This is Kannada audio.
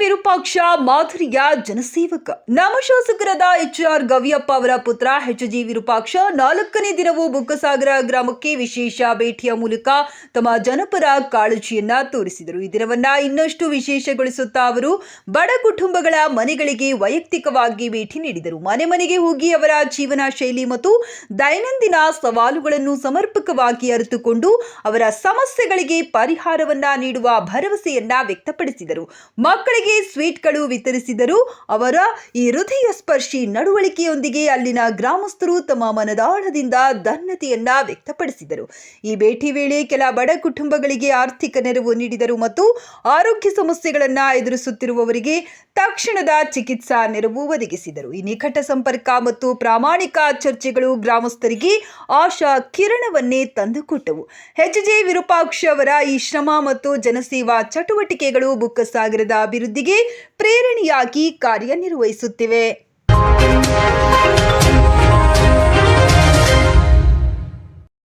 ವಿರೂಪಾಕ್ಷ ಮಾಧುರಿಯ ಜನಸೇವಕ. ನಮ್ಮ ಶಾಸಕರಾದ ಎಚ್ ಆರ್ ಗವಿಯಪ್ಪ ಅವರ ಪುತ್ರ ಎಚ್ ಜಿ ವಿರೂಪಾಕ್ಷ ನಾಲ್ಕನೇ ದಿನವೂ ಬುಕ್ಕಸಾಗರ ಗ್ರಾಮಕ್ಕೆ ವಿಶೇಷ ಭೇಟಿಯ ಮೂಲಕ ತಮ್ಮ ಜನಪರ ಕಾಳಜಿಯನ್ನ ತೋರಿಸಿದರು. ಈ ದಿನವನ್ನ ಇನ್ನಷ್ಟು ವಿಶೇಷಗೊಳಿಸುತ್ತಾ ಅವರು ಬಡ ಕುಟುಂಬಗಳ ಮನೆಗಳಿಗೆ ವೈಯಕ್ತಿಕವಾಗಿ ಭೇಟಿ ನೀಡಿದರು. ಮನೆ ಮನೆಗೆ ಹೋಗಿ ಅವರ ಜೀವನ ಶೈಲಿ ಮತ್ತು ದೈನಂದಿನ ಸವಾಲುಗಳನ್ನು ಸಮರ್ಪಕವಾಗಿ ಅರಿತುಕೊಂಡು ಅವರ ಸಮಸ್ಯೆಗಳಿಗೆ ಪರಿಹಾರವನ್ನ ನೀಡುವ ಭರವಸೆಯನ್ನ ವ್ಯಕ್ತಪಡಿಸಿದರು. ಮಕ್ಕಳಿಗೆ ಸ್ವೀಟ್ಗಳು ವಿತರಿಸಿದರು ಅವರ ಈ ಹೃದಯ ಸ್ಪರ್ಶಿ ನಡವಳಿಕೆಯೊಂದಿಗೆ ಅಲ್ಲಿನ ಗ್ರಾಮಸ್ಥರು ತಮ್ಮ ಮನದಾಳದಿಂದ ಧನ್ಯತೆಯನ್ನ ವ್ಯಕ್ತಪಡಿಸಿದರು. ಈ ಭೇಟಿ ವೇಳೆ ಕೆಲ ಬಡ ಕುಟುಂಬಗಳಿಗೆ ಆರ್ಥಿಕ ನೆರವು ನೀಡಿದರು ಮತ್ತು ಆರೋಗ್ಯ ಸಮಸ್ಯೆಗಳನ್ನ ಎದುರಿಸುತ್ತಿರುವವರಿಗೆ ತಕ್ಷಣದ ಚಿಕಿತ್ಸಾ ನೆರವು ಒದಗಿಸಿದರು. ಈ ನಿಕಟ ಸಂಪರ್ಕ ಮತ್ತು ಪ್ರಾಮಾಣಿಕ ಚರ್ಚೆಗಳು ಗ್ರಾಮಸ್ಥರಿಗೆ ಆಶಾ ಕಿರಣವನ್ನೇ ತಂದುಕೊಟ್ಟವು. ಎಚ್ ಜೆ ವಿರೂಪಾಕ್ಷ ಅವರ ಈ ಶ್ರಮ ಮತ್ತು ಜನಸೇವಾ ಚಟುವಟಿಕೆಗಳು ಬುಕ್ಕಸಾಗರದ ಅಭಿವೃದ್ಧಿಗೆ ಪ್ರೇರಣೆಯಾಗಿ ಕಾರ್ಯನಿರ್ವಹಿಸುತ್ತಿವೆ.